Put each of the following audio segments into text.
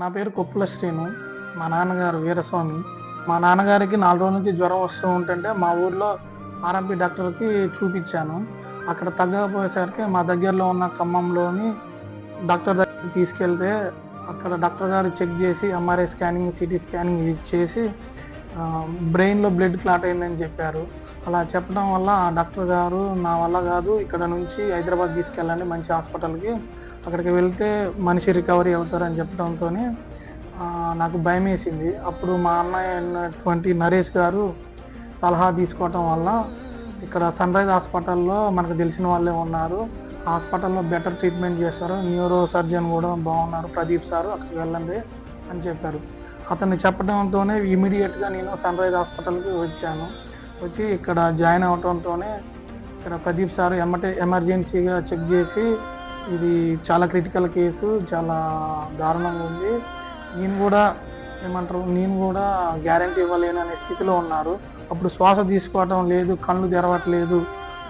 నా పేరు కొప్పుల శ్రీను. మా నాన్నగారు వీరస్వామి. మా నాన్నగారికి నాలుగు రోజుల నుంచి జ్వరం వస్తూ ఉంటుంటే మా ఊర్లో ఆర్ఎంపీ డాక్టర్కి చూపించాను. అక్కడ తగ్గకపోయేసరికి మా దగ్గరలో ఉన్న ఖమ్మంలోని డాక్టర్ దగ్గరికి తీసుకెళ్తే అక్కడ డాక్టర్ గారు చెక్ చేసి ఎంఆర్ఐ స్కానింగ్ సిటీ స్కానింగ్ చేసి బ్రెయిన్లో బ్లడ్ క్లాట్ అయిందని చెప్పారు. అలా చెప్పడం వల్ల ఆ డాక్టర్ గారు నా వల్ల కాదు ఇక్కడ నుంచి హైదరాబాద్ తీసుకెళ్ళండి మంచి హాస్పిటల్కి. అక్కడికి వెళ్తే మనిషి రికవరీ అవుతారని చెప్పడంతో నాకు భయం వేసింది అప్పుడు మా అన్నయ్య అయినటువంటి నరేష్ గారు సలహా తీసుకోవటం వల్ల ఇక్కడ సన్ రైజ్ హాస్పిటల్లో మనకు తెలిసిన వాళ్ళే ఉన్నారు. హాస్పిటల్లో బెటర్ ట్రీట్మెంట్ చేస్తారు న్యూరో సర్జన్ కూడా బాగున్నారు. ప్రదీప్ సార్ అక్కడికి వెళ్ళండి అని చెప్పారు. అతన్ని చెప్పడంతోనే ఇమీడియట్గా నేను సన్ రైజ్ హాస్పిటల్కి వచ్చాను. వచ్చి ఇక్కడ జాయిన్ అవటంతోనే ఇక్కడ ప్రదీప్ సార్ ఎమ్మటే ఎమర్జెన్సీగా చెక్ చేసి ఇది చాలా క్రిటికల్ కేసు చాలా దారుణంగా ఉంది. నేను కూడా ఏమంటారు నేను కూడా గ్యారంటీ ఇవ్వలేననే స్థితిలో ఉన్నారు. అప్పుడు శ్వాస తీసుకోవటం లేదు కళ్ళు తెరవట్లేదు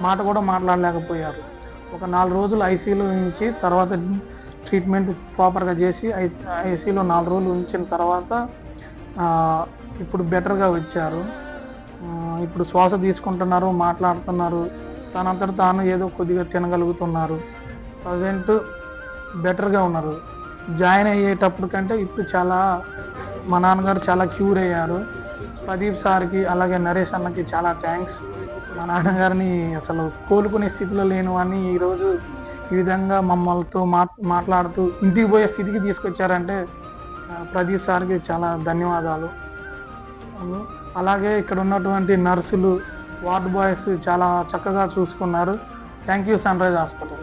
మాట కూడా మాట్లాడలేకపోయారు. ఒక నాలుగు రోజులు ఐసీయూలో ఉంచి తర్వాత ట్రీట్మెంట్ ప్రాపర్గా చేసి ఐ ఐసీలో నాలుగు రోజులు ఉంచిన తర్వాత ఇప్పుడు బెటర్గా వచ్చారు. ఇప్పుడు శ్వాస తీసుకుంటున్నారు మాట్లాడుతున్నారు. తనంతట తాను ఏదో కొద్దిగా తినగలుగుతున్నారు. ప్రజెంట్ బెటర్గా ఉన్నారు. జాయిన్ అయ్యేటప్పుడు కంటే ఇప్పుడు చాలా మా నాన్నగారు చాలా క్యూర్ అయ్యారు. ప్రదీప్ సార్కి అలాగే నరేష్ అన్నకి చాలా థ్యాంక్స్ మా నాన్నగారిని అసలు కోలుకునే స్థితిలో లేను అని ఈరోజు ఈ విధంగా మమ్మల్తో మా మాట్లాడుతూ ఇంటికి పోయే స్థితికి తీసుకొచ్చారంటే ప్రదీప్ సార్కి చాలా ధన్యవాదాలు. అలాగే ఇక్కడ ఉన్నటువంటి నర్సులు వార్డ్ బాయ్స్ చాలా చక్కగా చూసుకున్నారు. Thank you Sunrise Hospital.